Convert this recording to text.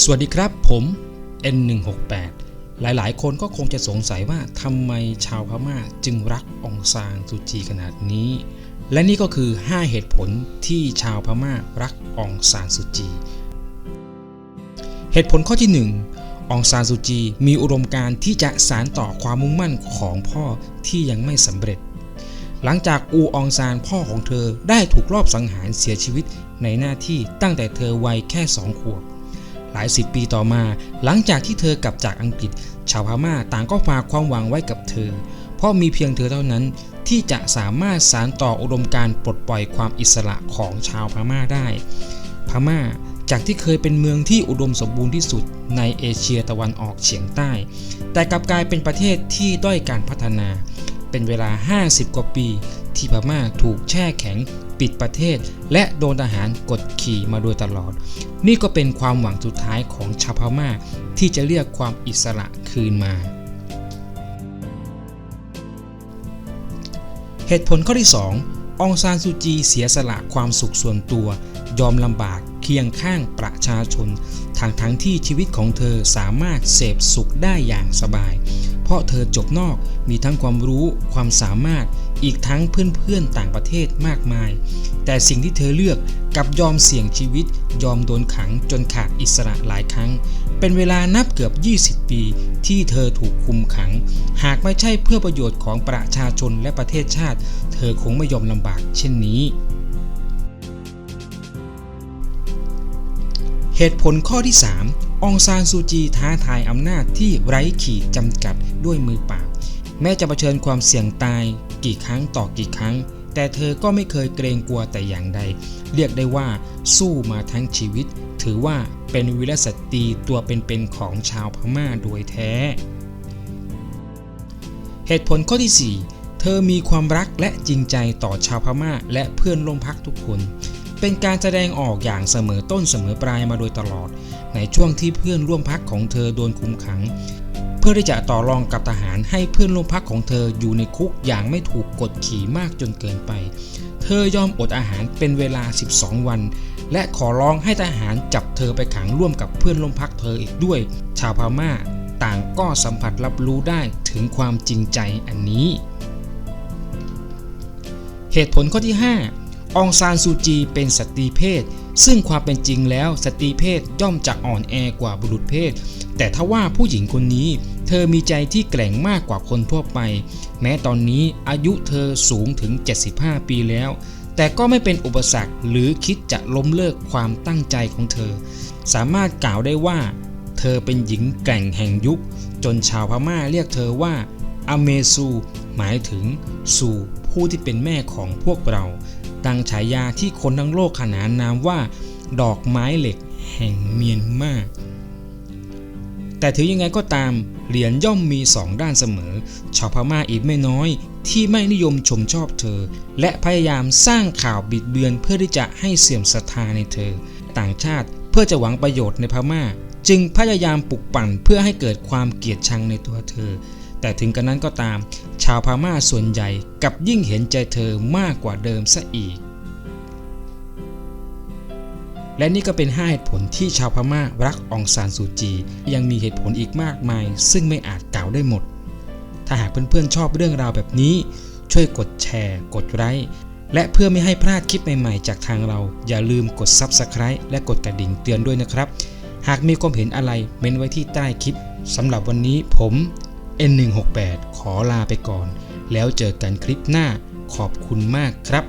สวัสดีครับผม N168 หลายๆ คนก็คงจะสงสัยว่าทำไมชาวพม่าจึงรักองซานซูจีขนาดนี้ และนี่ก็คือ 5 เหตุผลที่ชาวพม่ารักองซานซูจี เหตุผลข้อที่ 1 องซานซูจีมีอุดมการที่จะสารต่อความมุ่งมั่นของพ่อที่ยังไม่สำเร็จ หลังจากอูอองซานพ่อของเธอได้ถูกลอบสังหารเสียชีวิตในหน้าที่ตั้งแต่เธอวัยแค่สองขวบ หลายสิบปีต่อมา หลังจากที่เธอกลับจากอังกฤษ ชาวพม่าต่างก็ฝากความหวังไว้กับเธอ เพราะมีเพียงเธอเท่านั้นที่จะสามารถสานต่ออุดมการปลดปล่อยความอิสระของชาวพม่าได้ พม่าจากที่เคยเป็นเมืองที่อุดมสมบูรณ์ที่สุดในเอเชียตะวันออกเฉียงใต้ แต่กลับกลายเป็นประเทศที่ด้อยการพัฒนา เป็นเวลา 50 กว่าปี ที่พม่าถูกแช่แข็งปิดประเทศ และโดนทหารกดขี่มาโดยตลอด นี่ก็เป็นความหวังสุดท้ายของชาวพม่าที่จะเรียกความอิสระคืนมา เหตุผลข้อที่ 2 องซานซูจีเสียสละความสุขส่วนตัวยอมลำบากเคียงข้างประชาชนทางทั้งที่ชีวิตของเธอสามารถเสพสุขได้อย่างสบาย ราะเธอจบนอกมีทั้งความรู้ความสามารถอีกทั้งเพื่อนๆต่างประเทศมากมาย แต่สิ่งที่เธอเลือกกับยอมเสี่ยงชีวิต ยอมโดนขังจนขาดอิสระหลายครั้ง เป็นเวลานับเกือบ 20 ปี ที่เธอถูกคุมขัง หากไม่ใช่เพื่อประโยชน์ของประชาชนและประเทศชาติ เธอคงไม่ยอมลำบากเช่นนี้ เหตุผลข้อที่ 3 องซานซูจีท้าทายอำนาจที่ไร้ขีดจำกัดด้วยมือเปล่า แม้จะเผชิญความเสี่ยงตายกี่ครั้งต่อกี่ครั้ง แต่เธอก็ไม่เคยเกรงกลัวแต่อย่างใด เรียกได้ว่า สู้มาทั้งชีวิต ถือว่าเป็นวิรสตรีตัวเป็นๆของชาวพม่าโดยแท้ เหตุผลข้อที่ 4 เธอมีความรักและจริงใจต่อชาวพม่าและเพื่อนร่วมพักทุกคน เป็นการแสดงออกอย่างเสมอต้นเสมอปลายมาโดยตลอด ในช่วงที่เพื่อนร่วมพักของเธอโดนคุมขัง เพื่อที่จะต่อรองกับทหารให้เพื่อนร่วมพักของเธออยู่ในคุกอย่างไม่ถูกกดขี่มากจนเกินไป เธอยอมอดอาหารเป็นเวลา 12 วัน และขอร้องให้ทหารจับเธอไปขังร่วมกับเพื่อนร่วมพักเธออีกด้วย ชาวพม่าต่างก็สัมผัสรับรู้ได้ถึงความจริงใจอันนี้ เหตุผลข้อที่ 5 องซานซูจีเป็นสตรีเพศ ซึ่งความเป็นจริงแล้วสตรีเพศย่อมจะอ่อนแอกว่าบุรุษเพศ แต่ถ้าว่าผู้หญิงคนนี้ เธอมีใจที่แกร่งมากกว่าคนทั่วไป แม้ตอนนี้อายุเธอสูงถึง 75 ปีแล้ว แต่ก็ไม่เป็นอุปสรรคหรือคิดจะล้มเลิกความตั้งใจของเธอ สามารถกล่าวได้ว่า เธอเป็นหญิงแกร่งแห่งยุค จนชาวพม่าเรียกเธอว่าอเมซู หมายถึงซูผู้ที่เป็นแม่ของพวกเรา ดังฉายาที่คนทั้งโลกขนานนามว่า ดอกไม้เหล็กแห่งเมียนมาแต่ถือยังไงก็ตาม เหรียญย่อมมีสองด้านเสมอ ชาวพม่าอีกไม่น้อย ที่ไม่นิยมชมชอบเธอ และพยายามสร้างข่าวบิดเบือนเพื่อที่จะให้เสื่อมศรัทธาในเธอ ต่างชาติเพื่อจะหวังประโยชน์ในพม่า จึงพยายามปลุกปั่นเพื่อให้เกิดความเกลียดชังในตัวเธอ แต่ถึงกระนั้นก็ตาม ชาวพม่าส่วนใหญ่กับยิ่งเห็นใจเธอมากกว่าเดิมซะอีก และนี่ก็เป็น 5 เหตุผลที่ชาวพม่ารักองซานซูจี ยังมีเหตุผลอีกมากมาย ซึ่งไม่อาจกล่าวได้หมด ถ้าหากเพื่อนๆชอบเรื่องราวแบบนี้ ช่วยกดแชร์ กดไลค์และเพื่อไม่ให้พลาดคลิปใหม่ๆ จากทางเรา อย่าลืมกด Subscribe และกดกระดิ่งเตือนด้วยนะครับ หากมีความเห็นอะไรเม้นไว้ที่ใต้คลิปสำหรับวันนี้ผม N168 ขอลาไปก่อน แล้วเจอกันคลิปหน้าขอบคุณมากครับ